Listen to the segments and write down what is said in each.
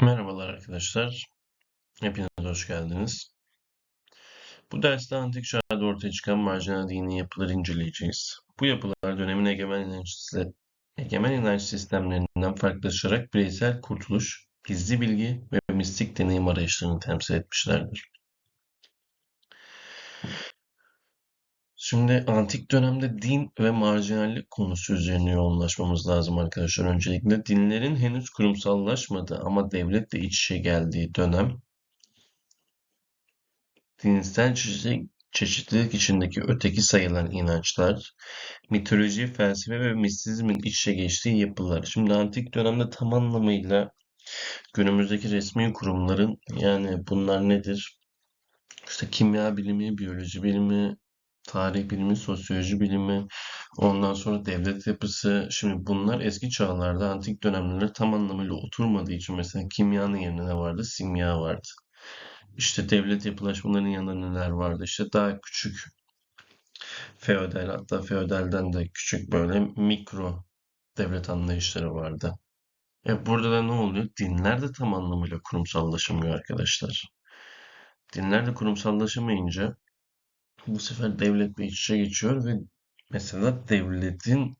Merhabalar arkadaşlar. Hepiniz hoş geldiniz. Bu derste antik çağda ortaya çıkan marjinal dini yapıları inceleyeceğiz. Bu yapılar dönemin egemen inanç, egemen inanç sistemlerinden farklılaşarak bireysel kurtuluş, gizli bilgi ve mistik deneyim arayışlarını temsil etmişlerdir. Şimdi antik dönemde din ve marjinallik konusu üzerine yoğunlaşmamız lazım arkadaşlar. Öncelikle dinlerin henüz kurumsallaşmadığı ama devletle iç içe geldiği dönem dinsel çeşitlilik, çeşitlilik içindeki öteki sayılan inançlar, mitoloji, felsefe ve mistisizmin iç içe geçtiği yapılar. Şimdi antik dönemde tam anlamıyla günümüzdeki resmi kurumların yani bunlar nedir? İşte kimya bilimi, biyoloji bilimi, tarih bilimi, sosyoloji bilimi, ondan sonra devlet yapısı. Şimdi bunlar eski çağlarda antik dönemlerde tam anlamıyla oturmadığı için mesela kimyanın yerine ne vardı? Simya vardı. İşte devlet yapılaşmalarının yanında neler vardı? İşte daha küçük feodal hatta feodalden de küçük böyle mikro devlet anlayışları vardı. E burada da ne oluyor? Dinler de tam anlamıyla kurumsallaşamıyor arkadaşlar. Dinler de kurumsallaşamayınca bu sefer devletle iç içe geçiyor ve mesela devletin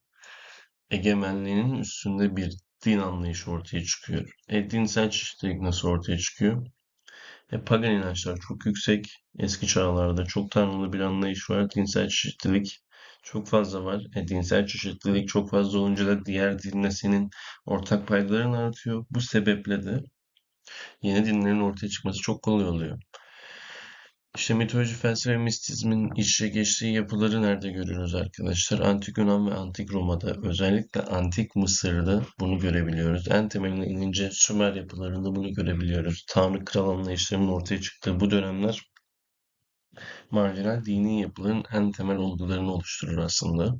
egemenliğinin üstünde bir din anlayışı ortaya çıkıyor. E dinsel çeşitlilik nasıl ortaya çıkıyor? E, pagan inançlar çok yüksek. Eski çağlarda çok tanrılı bir anlayış var. Dinsel çeşitlilik çok fazla var. E, dinsel çeşitlilik çok fazla olunca da diğer dinle senin ortak paydaların artıyor. Bu sebeple de yeni dinlerin ortaya çıkması çok kolay oluyor. İşte mitoloji, felsefe ve mistizmin iç içe geçtiği yapıları nerede görüyoruz arkadaşlar? Antik Yunan ve Antik Roma'da, özellikle Antik Mısır'da bunu görebiliyoruz. En temeline inince Sümer yapılarında bunu görebiliyoruz. Tanrı kral anlayışlarının ortaya çıktığı bu dönemler marjinal dini yapıların en temel olgularını oluşturur aslında.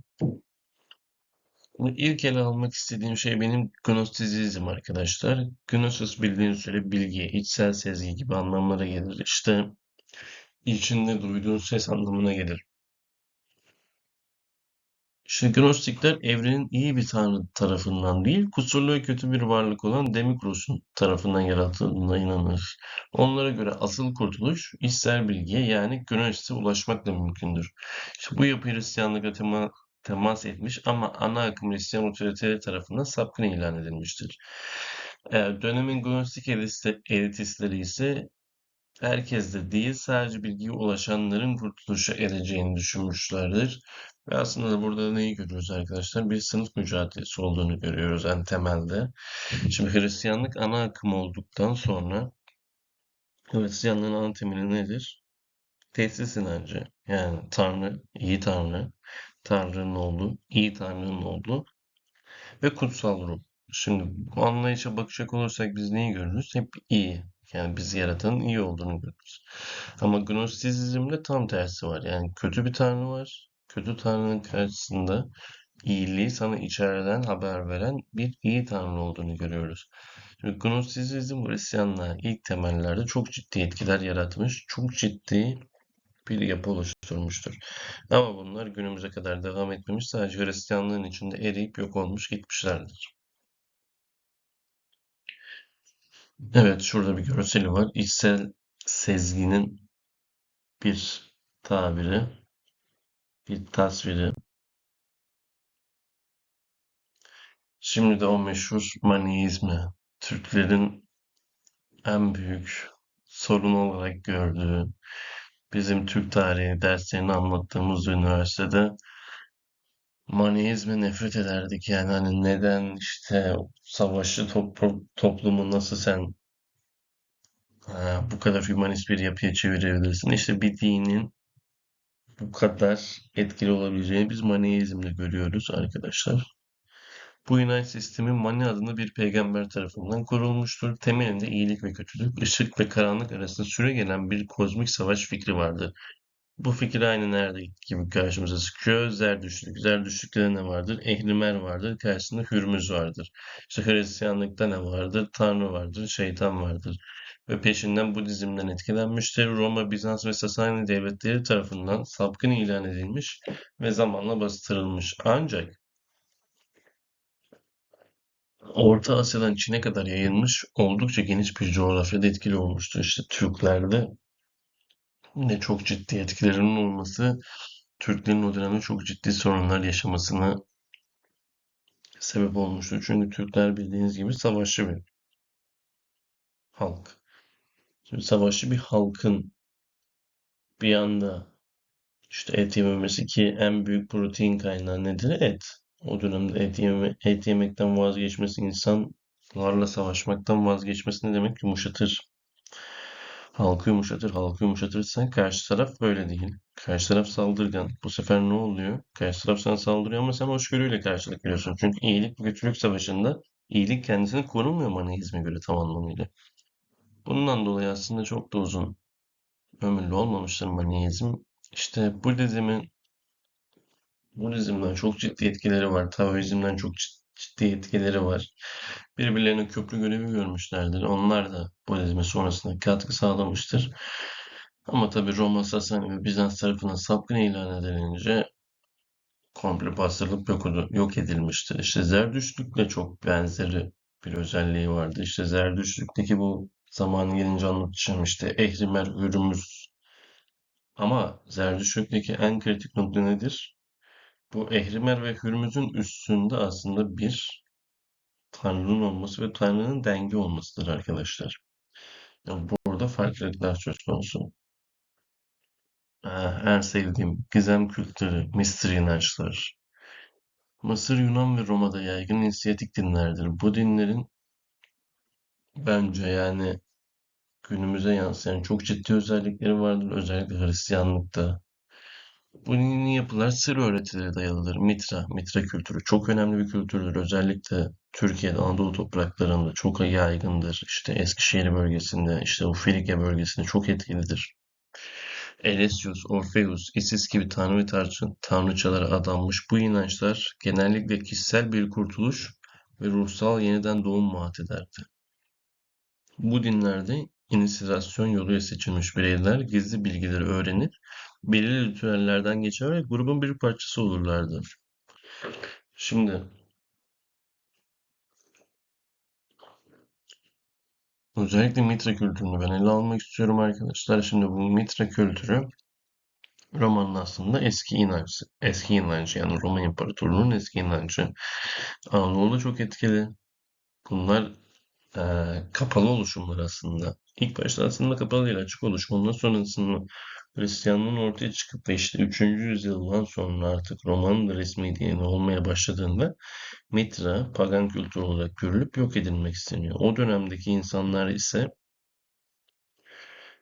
İlk ele almak istediğim şey benim Gnostizizm arkadaşlar. Gnosis bildiğiniz üzere bilgi, içsel sezgi gibi anlamlara gelir. İşte içinde duyduğun ses anlamına gelir. İşte Gnostikler evrenin iyi bir tanrı tarafından değil, kusurlu ve kötü bir varlık olan Demikros'un tarafından yaratıldığına inanır. Onlara göre asıl kurtuluş içsel bilgiye yani Gnosis'e ulaşmakla mümkündür. İşte bu yapı Hristiyanlıkla tema, temas etmiş ama ana akım Hristiyan otoriteleri tarafından sapkın ilan edilmiştir. Ee, dönemin Gnostik elitistleri ise herkes de değil sadece bilgiye ulaşanların kurtuluşa ereceğini düşünmüşlerdir. Ve aslında burada neyi görüyoruz arkadaşlar? Bir sınıf mücadelesi olduğunu görüyoruz en temelde. Şimdi Hristiyanlık ana akım olduktan sonra Hristiyanlığın ana temeli nedir? Tesis inancı. Yani Tanrı, iyi Tanrı, Tanrı'nın oğlu, iyi Tanrı'nın oğlu ve kutsal ruh. Şimdi bu anlayışa bakacak olursak biz neyi görürüz? Hep iyi. Yani bizi yaratanın iyi olduğunu görürüz. Ama Gnostisizmde tam tersi var. Yani kötü bir tanrı var. Kötü tanrının karşısında iyiliği sana içeriden haber veren bir iyi tanrı olduğunu görüyoruz. Şimdi Gnostisizm Hristiyanlığa ilk temellerde çok ciddi etkiler yaratmış. Çok ciddi bir yapı oluşturmuştur. Ama bunlar günümüze kadar devam etmemiş. Sadece Hristiyanlığın içinde eriyip yok olmuş gitmişlerdir. Evet, şurada bir görseli var. İçsel sezginin bir tabiri, bir tasviri. Şimdi de o meşhur maniizmi, Türklerin en büyük sorun olarak gördüğü, bizim Türk tarihi derslerini anlattığımız üniversitede maniizme nefret ederdik. Yani hani neden işte savaşçı top, toplumu nasıl sen ha, bu kadar hümanist bir yapıya çevirebilirsin? İşte bir dinin bu kadar etkili olabileceğini biz maniizmle görüyoruz arkadaşlar. Bu inanç sistemi Mani adında bir peygamber tarafından kurulmuştur. Temelinde iyilik ve kötülük, ışık ve karanlık arasında süre gelen bir kozmik savaş fikri vardır. Bu fikir aynı nerede gibi karşımıza çıkıyor. Zerdüştlük. Zerdüştlükte ne vardır? Ehlimer vardır. Karşısında Hürmüz vardır. İşte Hristiyanlıkta ne vardır? Tanrı vardır. Şeytan vardır. Ve peşinden Budizm'den etkilenmiştir. Roma, Bizans ve Sasani devletleri tarafından sapkın ilan edilmiş ve zamanla bastırılmış. Ancak Orta Asya'dan Çin'e kadar yayılmış oldukça geniş bir coğrafyada etkili olmuştur. İşte Türklerde de çok ciddi etkilerinin olması Türklerin o dönemde çok ciddi sorunlar yaşamasına sebep olmuştur. Çünkü Türkler bildiğiniz gibi savaşçı bir halk. Şimdi savaşçı bir halkın bir anda işte et yememesi ki en büyük protein kaynağı nedir? Et. O dönemde et, yeme, et yemekten vazgeçmesi, insanlarla savaşmaktan vazgeçmesi ne demek? Yumuşatır. Halkı yumuşatır. Halkı yumuşatırsan karşı taraf böyle değil. Karşı taraf saldırgan. Bu sefer ne oluyor? Karşı taraf sana saldırıyor ama sen hoşgörüyle karşılık veriyorsun. Çünkü iyilik ve kötülük savaşında iyilik kendisini korumuyor manihizme göre tam anlamıyla. Bundan dolayı aslında çok da uzun ömürlü olmamıştır manihizm. İşte Budizm'in Budizm'den çok ciddi etkileri var. Taoizm'den çok ciddi etkileri var. Birbirlerine köprü görevi görmüşlerdir. Onlar da Budizm'e sonrasında katkı sağlamıştır. Ama tabi Roma, Sasani ve Bizans tarafından sapkın ilan edilince komple bastırılıp yok, yok edilmiştir. İşte Zerdüştlükle çok benzeri bir özelliği vardı. İşte Zerdüştlükteki bu zamanı gelince anlatacağım işte Ehrimer, Hürmüz. Ama Zerdüştlükteki en kritik nokta nedir? Bu Ehrimer ve Hürmüz'ün üstünde aslında bir Tanrı'nın olması ve Tanrı'nın denge olmasıdır arkadaşlar. Yani burada farklılıklar söz konusu. Ah, en sevdiğim gizem kültürü, mystery inançlar. Mısır, Yunan ve Roma'da yaygın inisiyatik dinlerdir. Bu dinlerin bence yani günümüze yansıyan çok ciddi özellikleri vardır. Özellikle Hristiyanlıkta. Bu dini yapılar sır öğretilere dayalıdır. Mitra, Mitra kültürü çok önemli bir kültürdür. Özellikle Türkiye'de, Anadolu topraklarında çok yaygındır. İşte Eskişehir bölgesinde, işte o bölgesinde çok etkilidir. Elesius, Orpheus, Isis gibi tanrı ve tanrıçalara adanmış bu inançlar genellikle kişisel bir kurtuluş ve ruhsal yeniden doğum vaat ederdi. Bu dinlerde inisiyasyon yoluyla seçilmiş bireyler gizli bilgileri öğrenir, belirli ritüellerden geçer ve grubun bir parçası olurlardı. Şimdi özellikle Mitra kültürünü ben ele almak istiyorum arkadaşlar. Şimdi bu Mitra kültürü Roma'nın aslında eski inancı. Eski inancı yani Roma İmparatorluğu'nun eski inancı. Anadolu'da çok etkili. Bunlar e, kapalı oluşumlar aslında. İlk başta aslında kapalı değil açık oluşum. Ondan sonrasında Hristiyanlığın ortaya çıkıp da işte 3. yüzyıldan sonra artık Roma'nın da resmi dini olmaya başladığında Mitra pagan kültür olarak görülüp yok edilmek isteniyor. O dönemdeki insanlar ise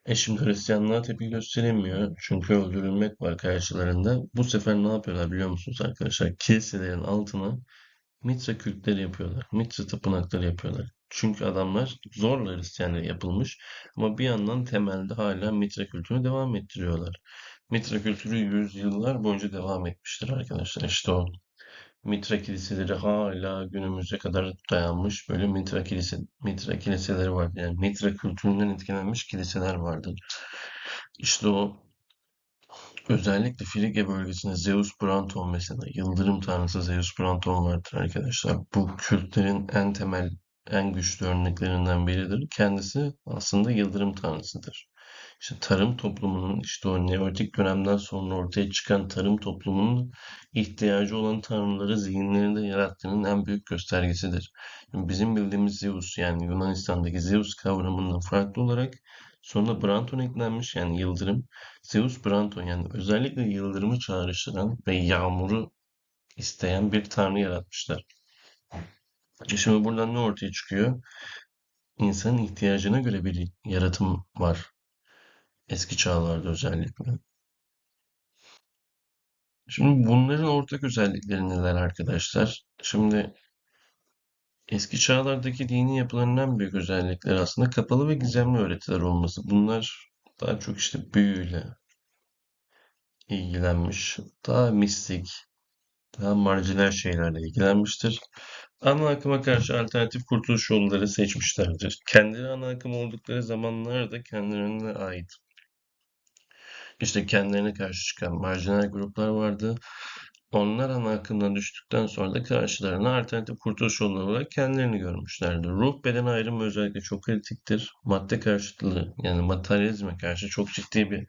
e şimdi Hristiyanlığa tepki gösteremiyor. Çünkü öldürülmek var karşılarında. Bu sefer ne yapıyorlar biliyor musunuz arkadaşlar? Kiliselerin altına Mitra kültleri yapıyorlar. Mitra tapınakları yapıyorlar. Çünkü adamlar zorla Hristiyanlığa yapılmış ama bir yandan temelde hala Mitra kültürünü devam ettiriyorlar. Mitra kültürü yüzyıllar boyunca devam etmiştir arkadaşlar. İşte o Mitra kiliseleri hala günümüze kadar dayanmış böyle Mitra kilise Mitra kiliseleri var. Yani Mitra kültüründen etkilenmiş kiliseler vardır. İşte o özellikle Frige bölgesinde Zeus Branton mesela yıldırım tanrısı Zeus Branton vardır arkadaşlar. Bu kültlerin en temel en güçlü örneklerinden biridir. Kendisi aslında yıldırım tanrısıdır. İşte tarım toplumunun işte o Neolitik dönemden sonra ortaya çıkan tarım toplumunun ihtiyacı olan tanrıları zihinlerinde yarattığının en büyük göstergesidir. bizim bildiğimiz Zeus yani Yunanistan'daki Zeus kavramından farklı olarak sonra Branton eklenmiş yani yıldırım. Zeus Branton yani özellikle yıldırımı çağrıştıran ve yağmuru isteyen bir tanrı yaratmışlar. Şimdi buradan ne ortaya çıkıyor? İnsanın ihtiyacına göre bir yaratım var. Eski çağlarda özellikle. Şimdi bunların ortak özellikleri neler arkadaşlar? Şimdi eski çağlardaki dini yapıların en büyük özellikleri aslında kapalı ve gizemli öğretiler olması. Bunlar daha çok işte büyüyle ilgilenmiş, daha mistik, daha marjinal şeylerle ilgilenmiştir. Ana akıma karşı alternatif kurtuluş yolları seçmişlerdir. Kendileri ana akım oldukları zamanlarda kendilerine ait işte kendilerine karşı çıkan marjinal gruplar vardı. onlar ana akımdan düştükten sonra da karşılarına alternatif kurtuluş yolları olarak kendilerini görmüşlerdir. Ruh beden ayrımı özellikle çok kritiktir. Madde karşıtlığı yani materyalizme karşı çok ciddi bir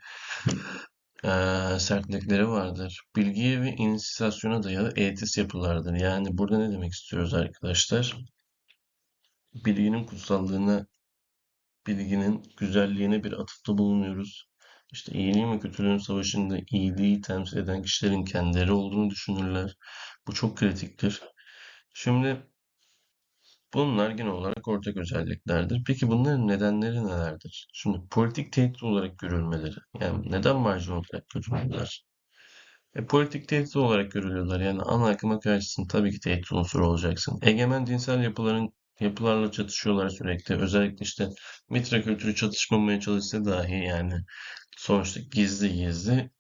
eee, sertlikleri vardır. Bilgiye ve inisiyasyona dayalı etis yapılardır. Yani burada ne demek istiyoruz arkadaşlar? Bilginin kutsallığına, bilginin güzelliğine bir atıfta bulunuyoruz. İşte iyiliğin ve kötülüğün savaşında iyiliği temsil eden kişilerin kendileri olduğunu düşünürler. Bu çok kritiktir. Şimdi bunlar genel olarak ortak özelliklerdir. Peki bunların nedenleri nelerdir? Şimdi politik tehdit olarak görülmeleri. Yani neden marjinal olarak görülürler? E, politik tehdit olarak görülüyorlar. Yani ana akıma karşısın tabii ki tehdit unsuru olacaksın. Egemen dinsel yapıların yapılarla çatışıyorlar sürekli. Özellikle işte Mitra kültürü çatışmamaya çalışsa dahi yani sonuçta gizli gizli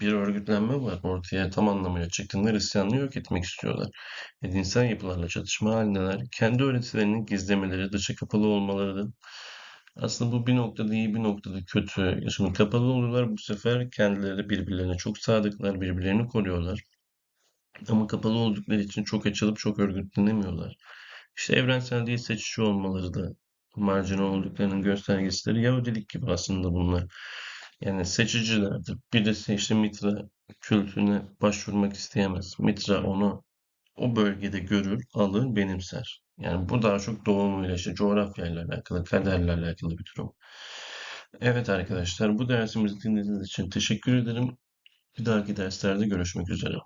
bir örgütlenme var. Ortaya tam anlamıyla çıktığında Hristiyanlığı yok etmek istiyorlar. E, dinsel yapılarla çatışma halindeler. Kendi öğretilerini gizlemeleri, dışa kapalı olmaları da aslında bu bir noktada iyi bir noktada kötü. Şimdi kapalı oluyorlar bu sefer kendileri birbirlerine çok sadıklar, birbirlerini koruyorlar. Ama kapalı oldukları için çok açılıp çok örgütlenemiyorlar. İşte evrensel değil seçici olmaları da marjinal olduklarının göstergesidir. Yahudilik gibi aslında bunlar. Yani seçicilerdir. Birisi işte Mitra kültürüne başvurmak isteyemez. Mitra onu o bölgede görür, alır, benimser. Yani bu daha çok doğumuyla, işte coğrafyayla alakalı, kaderle alakalı bir durum. Evet arkadaşlar, bu dersimizi dinlediğiniz için teşekkür ederim. Bir dahaki derslerde görüşmek üzere.